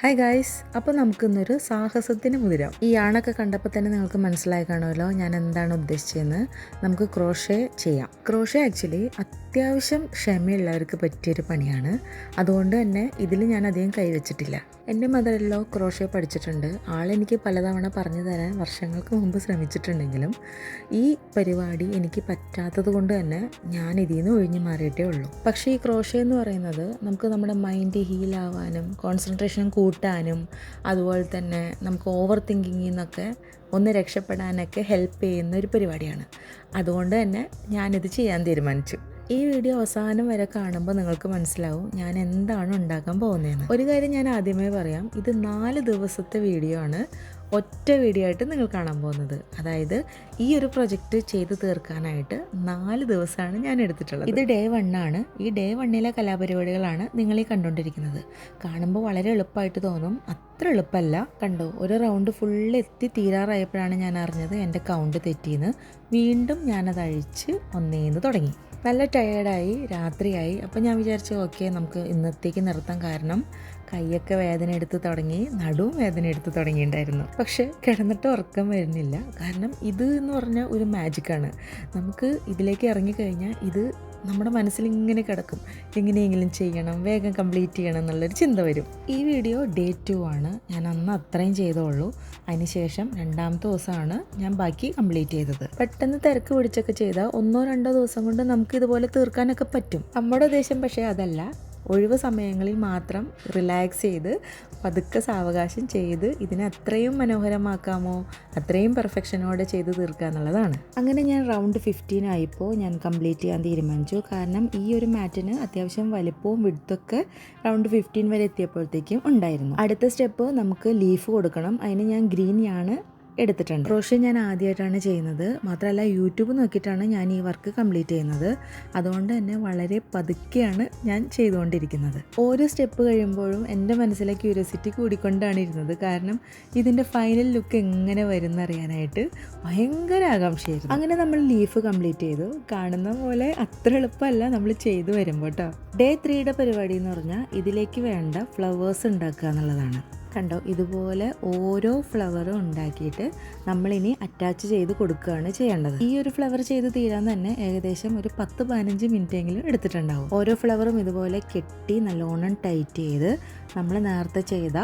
Hi guys അപ്പോൾ നമുക്കിന്നൊരു സാഹസത്തിന് മുതിരാം. ഈ ആണൊക്കെ കണ്ടപ്പോൾ തന്നെ നിങ്ങൾക്ക് മനസ്സിലായി കാണുമല്ലോ ഞാൻ എന്താണ് ഉദ്ദേശിച്ചതെന്ന് നമുക്ക് ക്രോഷേ ചെയ്യാം. ക്രോഷേ ആക്ച്വലി അത്യാവശ്യം ക്ഷമയുള്ളവർക്ക് പറ്റിയൊരു പണിയാണ്. അതുകൊണ്ട് തന്നെ ഇതിൽ ഞാൻ അധികം കൈവച്ചിട്ടില്ല എന്റെ മദറല്ലോ ക്രോഷേ പഠിച്ചിട്ടുണ്ട്. ആളെനിക്ക് പലതവണ പറഞ്ഞു തരാൻ വർഷങ്ങൾക്ക് മുമ്പ് ശ്രമിച്ചിട്ടുണ്ടെങ്കിലും ഈ പരിപാടി എനിക്ക് പറ്റാത്തത് കൊണ്ട് തന്നെ ഞാൻ ഇതിൽ നിന്ന് ഒഴിഞ്ഞു മാറിയിട്ടേ ഉള്ളൂ. പക്ഷേ ഈ ക്രോഷേ എന്ന് പറയുന്നത് നമുക്ക് നമ്മുടെ മൈൻഡ് ഹീലാവാനും കോൺസെൻട്രേഷൻ കൂട്ടാനും അതുപോലെ തന്നെ നമുക്ക് ഓവർ തിങ്കിങ്ങിൽ നിന്നൊക്കെ ഒന്ന് രക്ഷപ്പെടാനൊക്കെ ഹെൽപ്പ് ചെയ്യുന്ന ഒരു പരിപാടിയാണ്. അതുകൊണ്ട് തന്നെ ഞാനിത് ചെയ്യാൻ തീരുമാനിച്ചു. ഈ വീഡിയോ അവസാനം വരെ കാണുമ്പോൾ നിങ്ങൾക്ക് മനസ്സിലാവും ഞാൻ എന്താണ് ഉണ്ടാക്കാൻ പോകുന്നതെന്ന്. ഒരു കാര്യം ഞാൻ ആദ്യമേ പറയാം ഇത് നാല് ദിവസത്തെ വീഡിയോ ആണ്. ഒറ്റ വീഡിയോ ആയിട്ട് നിങ്ങൾ കാണാൻ പോകുന്നത്. അതായത് ഈ ഒരു പ്രൊജക്റ്റ് ചെയ്തു തീർക്കാനായിട്ട് നാല് ദിവസമാണ് ഞാൻ എടുത്തിട്ടുള്ളത്. ഇത് ഡേ വണ്ണാണ് ഈ ഡേ വണ്ണിലെ കലാപരിപാടികളാണ് നിങ്ങൾ ഈ കണ്ടുകൊണ്ടിരിക്കുന്നത്. കാണുമ്പോൾ വളരെ എളുപ്പമായിട്ട് തോന്നും. അത്ര എളുപ്പമല്ല. കണ്ടോ? ഒരു റൗണ്ട് ഫുൾ എത്തി തീരാറായപ്പോഴാണ് ഞാൻ അറിഞ്ഞത് എന്റെ കൗണ്ട് തെറ്റിയെന്ന്. വീണ്ടും ഞാനത് അഴിച്ച് ഒന്നേന്ന് തുടങ്ങി. നല്ല ടയേർഡായി രാത്രിയായി. അപ്പോൾ ഞാൻ വിചാരിച്ചു ഓക്കെ നമുക്ക് ഇന്നത്തേക്ക് നിർത്താൻ കാരണം കൈയൊക്കെ വേദന എടുത്ത് തുടങ്ങി നടുവും വേദന എടുത്ത് തുടങ്ങിയിട്ടുണ്ടായിരുന്നു. പക്ഷെ കിടന്നിട്ട് ഉറക്കം വരുന്നില്ല. കാരണം ഇത് എന്ന് പറഞ്ഞാൽ ഒരു മാജിക്കാണ് നമുക്ക് ഇതിലേക്ക് ഇറങ്ങിക്കഴിഞ്ഞാൽ ഇത് നമ്മുടെ മനസ്സിൽ ഇങ്ങനെ കിടക്കും. എങ്ങനെയെങ്കിലും ചെയ്യണം വേഗം കംപ്ലീറ്റ് ചെയ്യണം എന്നുള്ളൊരു ചിന്ത വരും. ഈ വീഡിയോ ഡേ ടു ആണ്. ഞാൻ അന്ന് അത്രയും ചെയ്തോളൂ. അതിനുശേഷം രണ്ടാമത്തെ ദിവസമാണ് ഞാൻ ബാക്കി കംപ്ലീറ്റ് ചെയ്തത്. പെട്ടെന്ന് തിരക്ക് പിടിച്ചൊക്കെ ചെയ്താൽ ഒന്നോ രണ്ടോ ദിവസം കൊണ്ട് നമുക്ക് ഇതുപോലെ തീർക്കാനൊക്കെ പറ്റും. നമ്മുടെ ഉദ്ദേശം പക്ഷേ അതല്ല. ഒഴിവ് സമയങ്ങളിൽ മാത്രം റിലാക്സ് ചെയ്ത് പതുക്കെ സാവകാശം ചെയ്ത് ഇതിനെ അത്രയും മനോഹരമാക്കാമോ അത്രയും പെർഫെക്ഷനോടെ ചെയ്ത് തീർക്കുക എന്നുള്ളതാണ്. അങ്ങനെ ഞാൻ റൗണ്ട് ഫിഫ്റ്റീൻ ആയപ്പോൾ ഞാൻ കംപ്ലീറ്റ് ചെയ്യാൻ തീരുമാനിച്ചു. കാരണം ഈ ഒരു മാറ്റിന് അത്യാവശ്യം വലിപ്പവും വിടുത്തൊക്കെ റൗണ്ട് ഫിഫ്റ്റീൻ വരെ എത്തിയപ്പോഴത്തേക്കും ഉണ്ടായിരുന്നു. അടുത്ത സ്റ്റെപ്പ് നമുക്ക് ലീഫ് കൊടുക്കണം. അതിന് ഞാൻ ഗ്രീൻ ആണ് എടുത്തിട്ടുണ്ട്. ക്രോഷ്യ ഞാൻ ആദ്യമായിട്ടാണ് ചെയ്യുന്നത്. മാത്രമല്ല യൂട്യൂബ് നോക്കിയിട്ടാണ് ഞാൻ ഈ വർക്ക് കംപ്ലീറ്റ് ചെയ്യുന്നത്. അതുകൊണ്ട് തന്നെ വളരെ പതുക്കെയാണ് ഞാൻ ചെയ്തുകൊണ്ടിരിക്കുന്നത്. ഓരോ സ്റ്റെപ്പ് കഴിയുമ്പോഴും എന്റെ മനസ്സിലെ ക്യൂരിയോസിറ്റി കൂടിക്കൊണ്ടാണ് ഇരുന്നത്. കാരണം ഇതിന്റെ ഫൈനൽ ലുക്ക് എങ്ങനെ വരുന്ന അറിയാനായിട്ട് ഭയങ്കര ആകാംക്ഷയായിരുന്നു. അങ്ങനെ നമ്മൾ ലീഫ് കംപ്ലീറ്റ് ചെയ്തു. കാണുന്ന പോലെ അത്ര എളുപ്പമല്ല നമ്മൾ ചെയ്തു വരുമ്പോൾ കേട്ടോ ഡേ ത്രീയുടെ പരിപാടി എന്ന് പറഞ്ഞാൽ ഇതിലേക്ക് വേണ്ട ഫ്ലവേഴ്സ് ഉണ്ടാക്കുക എന്നുള്ളതാണ്. കണ്ടോ ഇതുപോലെ ഓരോ ഫ്ലവറും ഉണ്ടാക്കിയിട്ട് നമ്മളിനി അറ്റാച്ച് ചെയ്ത് കൊടുക്കുകയാണ് ചെയ്യേണ്ടത്. ഈ ഒരു ഫ്ലവർ ചെയ്ത് തീരാൻ തന്നെ ഏകദേശം ഒരു പത്ത് പതിനഞ്ച് എങ്കിലും എടുത്തിട്ടുണ്ടാവും. ഓരോ ഫ്ലവറും ഇതുപോലെ കെട്ടി നല്ലോണം ടൈറ്റ് ചെയ്ത് നമ്മൾ നേരത്തെ ചെയ്ത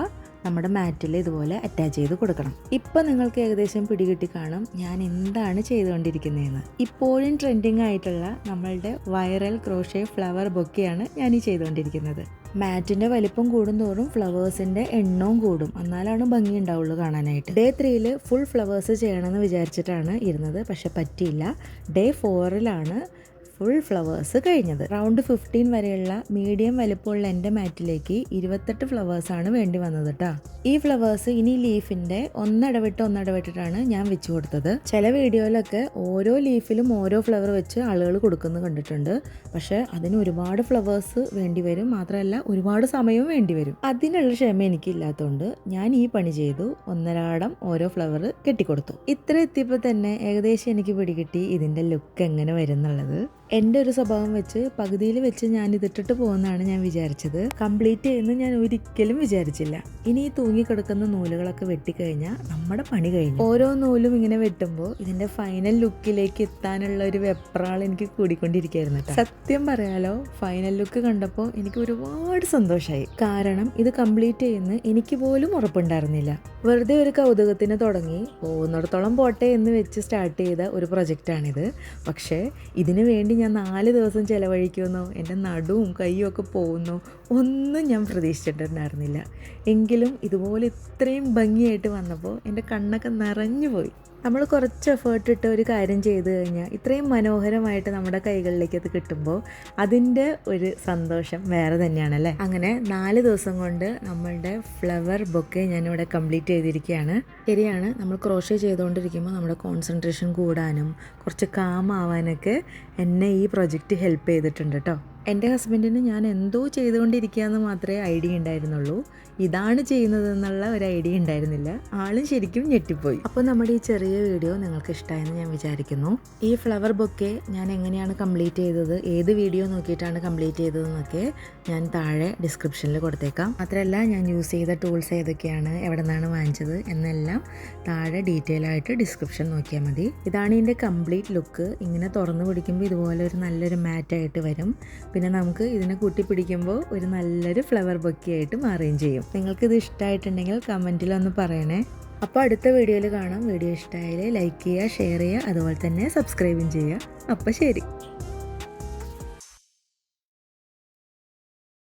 നമ്മുടെ മാറ്റിൽ ഇതുപോലെ അറ്റാച്ച് ചെയ്ത് കൊടുക്കണം. ഇപ്പം നിങ്ങൾക്ക് ഏകദേശം പിടികിട്ടി കാണും ഞാൻ എന്താണ് ചെയ്തുകൊണ്ടിരിക്കുന്നതെന്ന്. ഇപ്പോഴും ട്രെൻഡിങ് ആയിട്ടുള്ള നമ്മളുടെ വൈറൽ ക്രോഷേ ഫ്ലവർ ബൊക്കെയാണ് ഞാൻ ഈ ചെയ്തുകൊണ്ടിരിക്കുന്നത്. മാറ്റിന്റെ വലിപ്പം കൂടുന്തോറും ഫ്ലവേഴ്സിന്റെ എണ്ണവും കൂടും. എന്നാലാണ് ഭംഗി ഉണ്ടാവുള്ളൂ കാണാനായിട്ട്. ഡേ ത്രീയിൽ ഫുൾ ഫ്ലവേഴ്സ് ചെയ്യണമെന്ന് വിചാരിച്ചിട്ടാണ് ഇരുന്നത്. പക്ഷെ പറ്റിയില്ല. ഡേ ഫോറിലാണ് ഫുൾ ഫ്ലവേഴ്സ് കഴിഞ്ഞത്. റൗണ്ട് ഫിഫ്റ്റീൻ വരെയുള്ള മീഡിയം വലിപ്പമുള്ള എന്റെ മാറ്റിലേക്ക് ഇരുപത്തെട്ട് ആണ് വേണ്ടി വന്നത് കേട്ടോ ഈ ഫ്ലവേഴ്സ് ഇനി ലീഫിന്റെ ഒന്നിടവിട്ട് ഒന്നിടവിട്ടിട്ടാണ് ഞാൻ വെച്ചു കൊടുത്തത്. ചില വീഡിയോയിലൊക്കെ ഓരോ ലീഫിലും ഓരോ ഫ്ലവർ വെച്ച് ആളുകൾ കൊടുക്കുന്നത് കണ്ടിട്ടുണ്ട്. പക്ഷേ അതിന് ഒരുപാട് ഫ്ലവേഴ്സ് വേണ്ടി വരും. മാത്രമല്ല ഒരുപാട് സമയവും വേണ്ടി വരും. അതിനുള്ള ക്ഷമ എനിക്കില്ലാത്തതുകൊണ്ട് ഞാൻ ഈ പണി ചെയ്തു. ഒന്നരാടം ഓരോ ഫ്ലവർ കെട്ടിക്കൊടുത്തു. ഇത്ര എത്തിയപ്പോൾ തന്നെ ഏകദേശം എനിക്ക് പിടികിട്ടി ഇതിന്റെ ലുക്ക് എങ്ങനെ വരും എന്നുള്ളത്. എന്റെ ഒരു സ്വഭാവം വെച്ച് പകുതിയിൽ വെച്ച് ഞാൻ ഇതിട്ടിട്ട് പോകുന്നതാണ് ഞാൻ വിചാരിച്ചത്. കംപ്ലീറ്റ് ചെയ്യുന്ന ഞാൻ ഒരിക്കലും വിചാരിച്ചില്ല. ഇനി ഈ തൂങ്ങിക്കിടക്കുന്ന നൂലുകളൊക്കെ വെട്ടിക്കഴിഞ്ഞാൽ നമ്മുടെ പണി കഴിഞ്ഞു. ഓരോ നൂലും ഇങ്ങനെ വെട്ടുമ്പോൾ ഇതിന്റെ ഫൈനൽ ലുക്കിലേക്ക് എത്താനുള്ള ഒരു വെപ്രാൾ എനിക്ക് കൂടിക്കൊണ്ടിരിക്കുകയായിരുന്നു സത്യം പറയാലോ ഫൈനൽ ലുക്ക് കണ്ടപ്പോൾ എനിക്ക് ഒരുപാട് സന്തോഷമായി കാരണം ഇത് കംപ്ലീറ്റ് ചെയ്യുന്ന എനിക്ക് പോലും ഉറപ്പുണ്ടായിരുന്നില്ല. വെറുതെ ഒരു കൗതുകത്തിന് തുടങ്ങി പോകുന്നിടത്തോളം പോട്ടെ എന്ന് വെച്ച് സ്റ്റാർട്ട് ചെയ്ത ഒരു പ്രൊജക്റ്റാണിത് പക്ഷേ ഇതിനു വേണ്ടി ഞാൻ നാല് ദിവസം ചിലവഴിക്കുമെന്നോ എന്റെ നടുവും കൈയും ഒക്കെ പോകുന്നു. ഒന്നും ഞാൻ പ്രതീക്ഷിച്ചിട്ടുണ്ടായിരുന്നില്ല. എങ്കിലും ഇതുപോലെ ഇത്രയും ഭംഗിയായിട്ട് വന്നപ്പോൾ എന്റെ കണ്ണൊക്കെ നിറഞ്ഞു പോയി. നമ്മൾ കുറച്ച് എഫേർട്ട് ഇട്ട് ഒരു കാര്യം ചെയ്തു കഴിഞ്ഞാൽ ഇത്രയും മനോഹരമായിട്ട് നമ്മുടെ കൈകളിലേക്ക് അത് കിട്ടുമ്പോൾ അതിന്റെ ഒരു സന്തോഷം വേറെ തന്നെയാണ് അല്ലേ അങ്ങനെ നാല് ദിവസം കൊണ്ട് നമ്മളുടെ ഫ്ലവർ ബൊക്കെ ഞാനിവിടെ കംപ്ലീറ്റ് ചെയ്തിരിക്കുകയാണ്. ശരിയാണ് നമ്മൾ ക്രോഷേ ചെയ്തുകൊണ്ടിരിക്കുമ്പോൾ നമ്മുടെ കോൺസെൻട്രേഷൻ കൂടാനും കുറച്ച് കാമാവാനൊക്കെ എന്നെ ഈ പ്രൊജക്റ്റ് ഹെൽപ്പ് ചെയ്തിട്ടുണ്ട് കേട്ടോ. എന്റെ ഹസ്ബൻഡിന് ഞാൻ എന്തോ ചെയ്തുകൊണ്ടിരിക്കുകയെന്ന് മാത്രമേ ഐഡിയ ഉണ്ടായിരുന്നുള്ളൂ. ഇതാണ് ചെയ്യുന്നതെന്നുള്ള ഒരു ഐഡിയ ഉണ്ടായിരുന്നില്ല. ആളും ശരിക്കും ഞെട്ടിപ്പോയി. അപ്പോൾ നമ്മുടെ ഈ ചെറിയ വീഡിയോ നിങ്ങൾക്ക് ഇഷ്ടമായെന്ന് ഞാൻ വിചാരിക്കുന്നു. ഈ ഫ്ലവർ ബൊക്കെ ഞാൻ എങ്ങനെയാണ് കംപ്ലീറ്റ് ചെയ്തത് ഏത് വീഡിയോ നോക്കിയിട്ടാണ് കംപ്ലീറ്റ് ചെയ്തതെന്നൊക്കെ ഞാൻ താഴെ ഡിസ്ക്രിപ്ഷനിൽ കൊടുത്തേക്കാം. മാത്രമല്ല ഞാൻ യൂസ് ചെയ്ത ടൂൾസ് ഏതൊക്കെയാണ് എവിടെ നിന്നാണ് വാങ്ങിച്ചത് എന്നെല്ലാം താഴെ ഡീറ്റെയിൽ ആയിട്ട് ഡിസ്ക്രിപ്ഷൻ നോക്കിയാൽ മതി. ഇതാണ് ഇതിന്റെ കംപ്ലീറ്റ് ലുക്ക്. ഇങ്ങനെ തുറന്നു പിടിക്കുമ്പോൾ ഇതുപോലെ ഒരു നല്ലൊരു മാറ്റായിട്ട് വരും. പിന്നെ നമുക്ക് ഇതിനെ കൂട്ടി പിടിക്കുമ്പോൾ ഒരു നല്ലൊരു ഫ്ലവർ ബൊക്കെ ആയിട്ട് മാറുകയും ചെയ്യും. നിങ്ങൾക്ക് ഇത് ഇഷ്ടമായിട്ടുണ്ടെങ്കിൽ കമന്റിൽ ഒന്ന് പറയണേ. അപ്പോൾ അടുത്ത വീഡിയോയിൽ കാണാം. വീഡിയോ ഇഷ്ടമായാൽ ലൈക്ക് ചെയ്യുക ഷെയർ ചെയ്യുക അതുപോലെ തന്നെ സബ്സ്ക്രൈബും ചെയ്യുക. അപ്പോൾ ശരി.